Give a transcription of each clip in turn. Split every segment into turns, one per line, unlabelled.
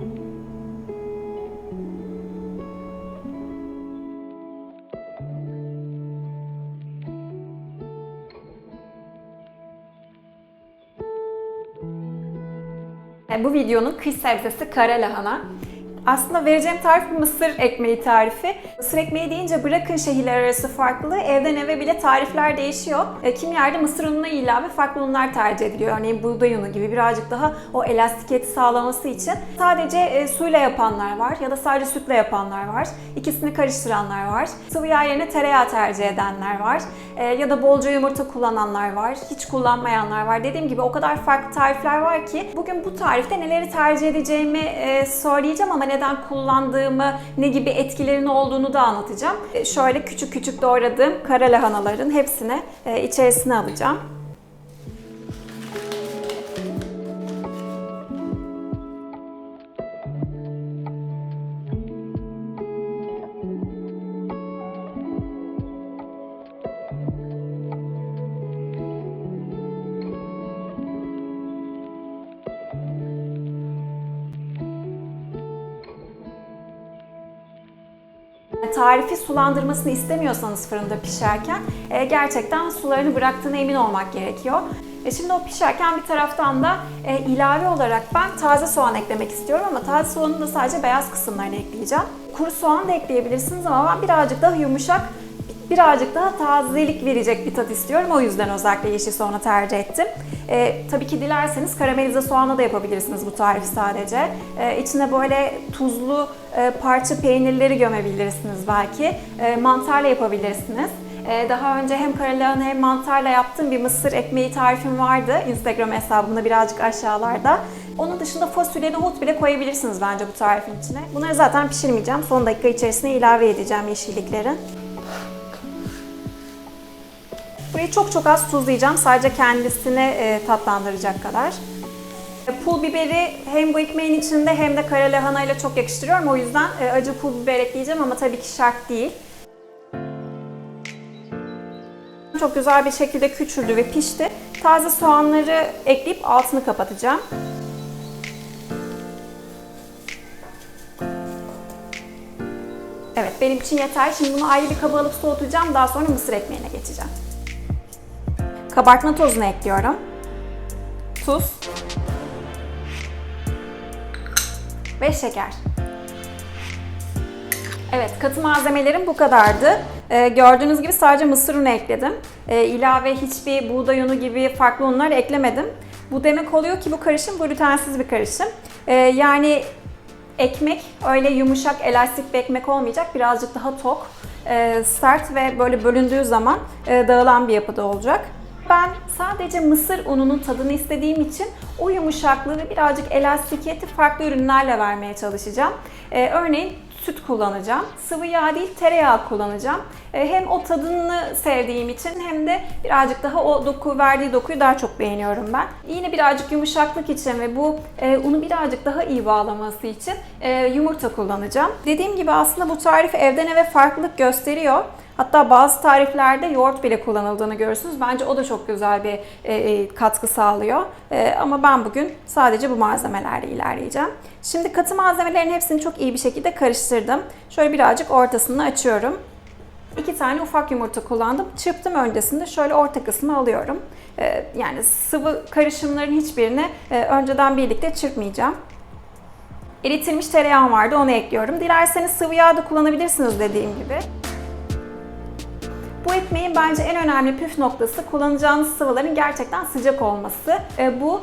Bu videonun kış sebzesi kara lahana. Aslında vereceğim tarif bir mısır ekmeği tarifi. Mısır ekmeği deyince bırakın şehirler arası farklılığı, evden eve bile tarifler değişiyor. E, Kim yerde mısır ununa ilave farklı unlar tercih ediliyor. Örneğin buğday unu gibi birazcık daha o elastikiyeti sağlaması için. Sadece e, suyla yapanlar var ya da sadece sütle yapanlar var. İkisini karıştıranlar var. Sıvı yağ yerine tereyağı tercih edenler var. E, Ya da bolca yumurta kullananlar var. Hiç kullanmayanlar var. Dediğim gibi o kadar farklı tarifler var ki bugün bu tarifte neleri tercih edeceğimi e, söyleyeceğim ama neden kullandığımı, ne gibi etkilerinin olduğunu da anlatacağım. E, Şöyle küçük küçük doğradığım kara lahanaların hepsini e, içerisine alacağım. Tarifi sulandırmasını istemiyorsanız fırında pişerken e, gerçekten sularını bıraktığına emin olmak gerekiyor. E, Şimdi o pişerken bir taraftan da e, ilave olarak ben taze soğan eklemek istiyorum ama taze soğanın da sadece beyaz kısımlarını ekleyeceğim. Kuru soğan da ekleyebilirsiniz ama ben birazcık daha yumuşak, birazcık daha tazelik verecek bir tat istiyorum. O yüzden özellikle yeşil soğanı tercih ettim. E, tabii ki dilerseniz karamelize soğanla da yapabilirsiniz bu tarifi sadece. E, içine böyle tuzlu e, parça peynirleri gömebilirsiniz belki. E, mantarla yapabilirsiniz. E, daha önce hem karalahana hem mantarla yaptığım bir mısır ekmeği tarifim vardı. Instagram hesabımda birazcık aşağılarda. Onun dışında fasulye, nohut bile koyabilirsiniz bence bu tarifin içine. Bunları zaten pişirmeyeceğim. Son dakika içerisine ilave edeceğim yeşillikleri. Burayı çok çok az tuzlayacağım. Sadece kendisini e, tatlandıracak kadar. E, Pul biberi hem bu ekmeğin içinde hem de kara lahana ile çok yakıştırıyorum. O yüzden e, acı pul biber ekleyeceğim ama tabii ki şart değil. Çok güzel bir şekilde küçüldü ve pişti. Taze soğanları ekleyip altını kapatacağım. Evet benim için yeter. Şimdi bunu ayrı bir kaba alıp soğutacağım. Daha sonra mısır ekmeğine geçeceğim. Kabartma tozunu ekliyorum. Tuz. Ve şeker. Evet, katı malzemelerim bu kadardı. Ee, gördüğünüz gibi sadece mısır unu ekledim. Ee, ilave hiçbir buğday unu gibi farklı unlar eklemedim. Bu demek oluyor ki bu karışım glutensiz bir karışım. Ee, yani ekmek öyle yumuşak, elastik bir ekmek olmayacak. Birazcık daha tok, e, sert ve böyle bölündüğü zaman e, dağılan bir yapıda olacak. Ben sadece mısır ununun tadını istediğim için o yumuşaklığı ve birazcık elastikiyeti farklı ürünlerle vermeye çalışacağım. Ee, örneğin süt kullanacağım. Sıvı yağ değil tereyağı kullanacağım. Ee, hem o tadını sevdiğim için hem de birazcık daha o doku verdiği dokuyu daha çok beğeniyorum ben. Yine birazcık yumuşaklık için ve bu e, unu birazcık daha iyi bağlaması için e, yumurta kullanacağım. Dediğim gibi aslında bu tarif evden eve farklılık gösteriyor. Hatta bazı tariflerde yoğurt bile kullanıldığını görürsünüz. Bence o da çok güzel bir e, e, katkı sağlıyor. E, ama ben bugün sadece bu malzemelerle ilerleyeceğim. Şimdi katı malzemelerin hepsini çok iyi bir şekilde karıştırdım. Şöyle birazcık ortasını açıyorum. İki tane ufak yumurta kullandım. Çırptım öncesinde şöyle orta kısmı alıyorum. E, yani sıvı karışımların hiçbirini e, önceden birlikte çırpmayacağım. Eritilmiş tereyağım vardı onu ekliyorum. Dilerseniz sıvı yağ da kullanabilirsiniz dediğim gibi. Bu ekmeğin bence en önemli püf noktası kullanacağınız sıvıların gerçekten sıcak olması. E, bu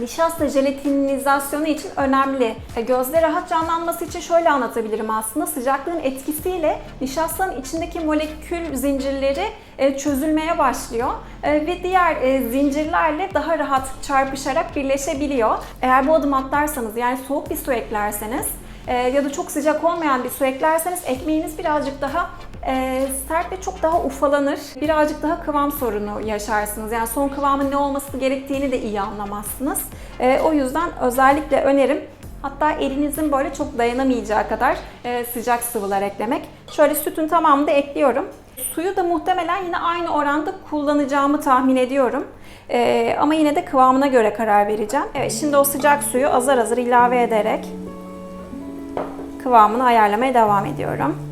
nişasta jelatinizasyonu için önemli. E, gözde rahat canlanması için şöyle anlatabilirim aslında. Sıcaklığın etkisiyle nişastanın içindeki molekül zincirleri e, çözülmeye başlıyor E, ve diğer zincirlerle daha rahat çarpışarak birleşebiliyor. Eğer bu adım atlarsanız yani soğuk bir su eklerseniz e, ya da çok sıcak olmayan bir su eklerseniz ekmeğiniz birazcık daha e, sert ve çok daha ufalanır. Birazcık daha kıvam sorunu yaşarsınız. Yani son kıvamın ne olması gerektiğini de iyi anlamazsınız. E, o yüzden özellikle önerim Hatta elinizin böyle çok dayanamayacağı kadar e, sıcak sıvılar eklemek. Şöyle sütün tamamını da ekliyorum. Suyu da muhtemelen yine aynı oranda kullanacağımı tahmin ediyorum. E, ama yine de kıvamına göre karar vereceğim. Evet şimdi o sıcak suyu azar azar ilave ederek kıvamını ayarlamaya devam ediyorum.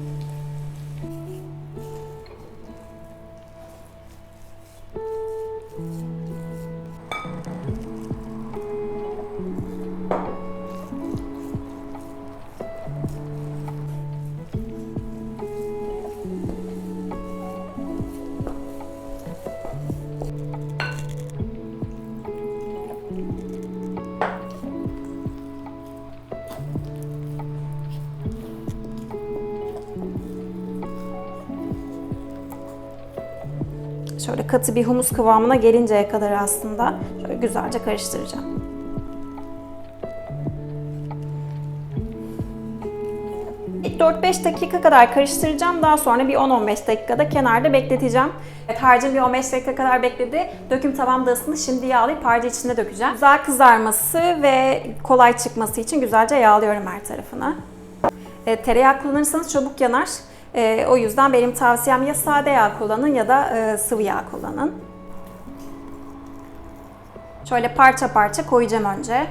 Şöyle katı bir humus kıvamına gelinceye kadar aslında şöyle güzelce karıştıracağım. İlk 4-5 dakika kadar karıştıracağım. Daha sonra bir 10-15 dakikada kenarda bekleteceğim. Evet, harcım bir 15 dakika kadar bekledi. Döküm tavamda ısındı. Şimdi yağlayıp harcı içine dökeceğim. Güzel kızarması ve kolay çıkması için güzelce yağlıyorum her tarafını. E, tereyağı kullanırsanız çabuk yanar. E, o yüzden benim tavsiyem ya sade yağ kullanın ya da e, sıvı yağ kullanın. Şöyle parça parça koyacağım önce.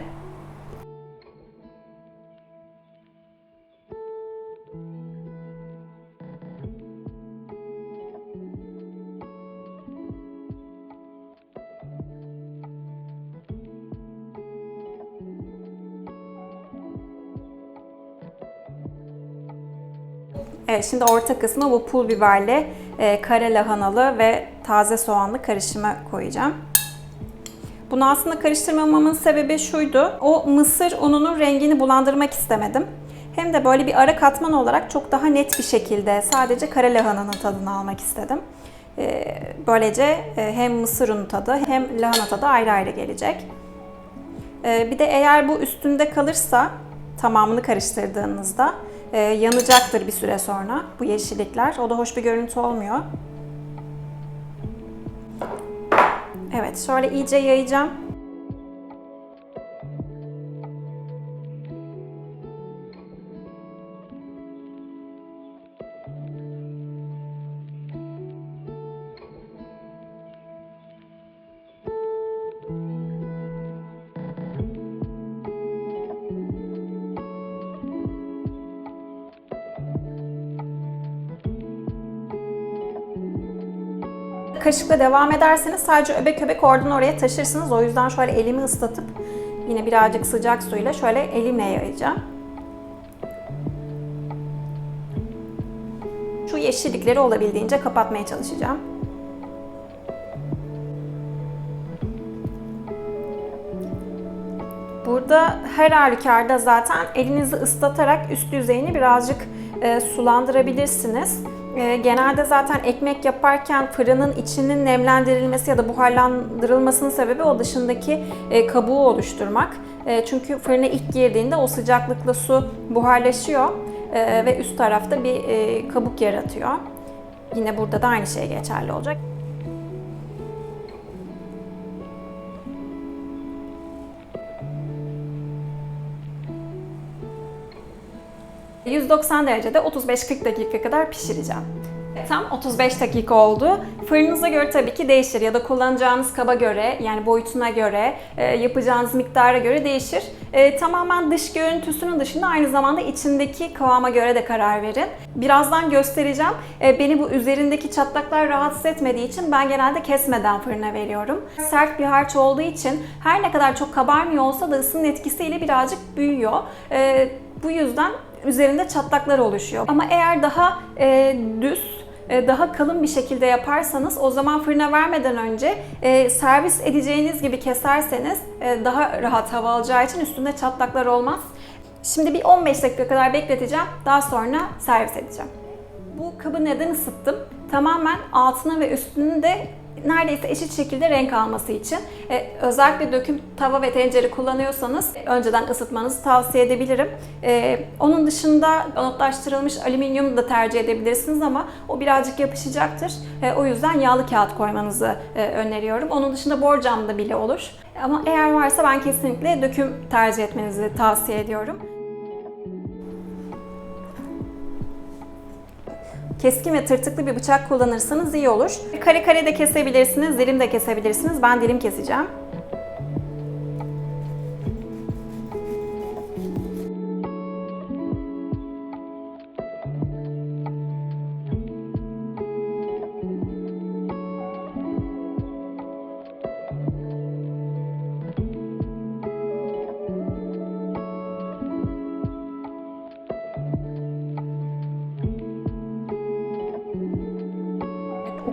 Evet, şimdi orta kısmı bu pul biberli, e, kare lahanalı ve taze soğanlı karışımı koyacağım. Bunu aslında karıştırmamamın sebebi şuydu. O mısır ununun rengini bulandırmak istemedim. Hem de böyle bir ara katman olarak çok daha net bir şekilde sadece kare lahananın tadını almak istedim. E, böylece e, hem mısır unu tadı hem lahana tadı ayrı ayrı gelecek. E, bir de eğer bu üstünde kalırsa tamamını karıştırdığınızda e, yanacaktır bir süre sonra bu yeşillikler. O da hoş bir görüntü olmuyor. Evet, şöyle iyice yayacağım. Kaşıkla devam ederseniz sadece öbek öbek oradan oraya taşırsınız. O yüzden şöyle elimi ıslatıp yine birazcık sıcak suyla şöyle elimle yayacağım. Şu yeşillikleri olabildiğince kapatmaya çalışacağım. Burada her halükarda zaten elinizi ıslatarak üst yüzeyini birazcık e, sulandırabilirsiniz. E, genelde zaten ekmek yaparken fırının içinin nemlendirilmesi ya da buharlandırılmasının sebebi o dışındaki e, kabuğu oluşturmak. E, çünkü fırına ilk girdiğinde o sıcaklıkla su buharlaşıyor e, ve üst tarafta bir kabuk yaratıyor. Yine burada da aynı şey geçerli olacak. 190 derecede 35-40 dakika kadar pişireceğim. Tam 35 dakika oldu. Fırınıza göre tabii ki değişir ya da kullanacağınız kaba göre yani boyutuna göre, e, yapacağınız miktara göre değişir. E, tamamen dış görüntüsünün dışında aynı zamanda içindeki kıvama göre de karar verin. Birazdan göstereceğim. E, beni bu üzerindeki çatlaklar rahatsız etmediği için ben genelde kesmeden fırına veriyorum. Sert bir harç olduğu için her ne kadar çok kabarmıyor olsa da ısının etkisiyle birazcık büyüyor. Bu yüzden üzerinde çatlaklar oluşuyor. Ama eğer daha e, düz e, daha kalın bir şekilde yaparsanız o zaman fırına vermeden önce e, servis edeceğiniz gibi keserseniz e, daha rahat hava alacağı için üstünde çatlaklar olmaz. Şimdi bir 15 dakika kadar bekleteceğim. Daha sonra servis edeceğim. Bu kabı neden ısıttım? Tamamen altına ve üstünü de neredeyse eşit şekilde renk alması için. Ee, özellikle döküm tava ve tencere kullanıyorsanız önceden ısıtmanızı tavsiye edebilirim. Ee, onun dışında anotlaştırılmış alüminyum da tercih edebilirsiniz ama o birazcık yapışacaktır. Ee, o yüzden yağlı kağıt koymanızı e, öneriyorum. Onun dışında borcam da bile olur. Ama eğer varsa ben kesinlikle döküm tercih etmenizi tavsiye ediyorum. Keskin ve tırtıklı bir bıçak kullanırsanız iyi olur. Kare kare de kesebilirsiniz, dilim de kesebilirsiniz. Ben dilim keseceğim.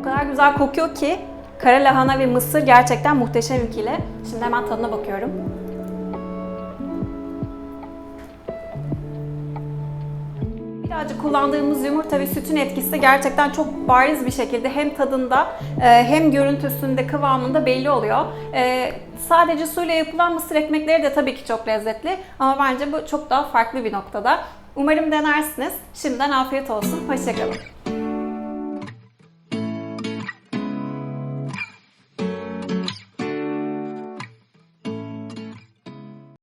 Kadar güzel kokuyor ki kara lahana ve mısır gerçekten muhteşem ikili. Şimdi hemen tadına bakıyorum. Birazcık kullandığımız yumurta ve sütün etkisi gerçekten çok bariz bir şekilde hem tadında e, hem görüntüsünde kıvamında belli oluyor. E, Sadece suyla yapılan mısır ekmekleri de tabii ki çok lezzetli ama bence bu çok daha farklı bir noktada. Umarım denersiniz. Şimdiden afiyet olsun. Hoşçakalın.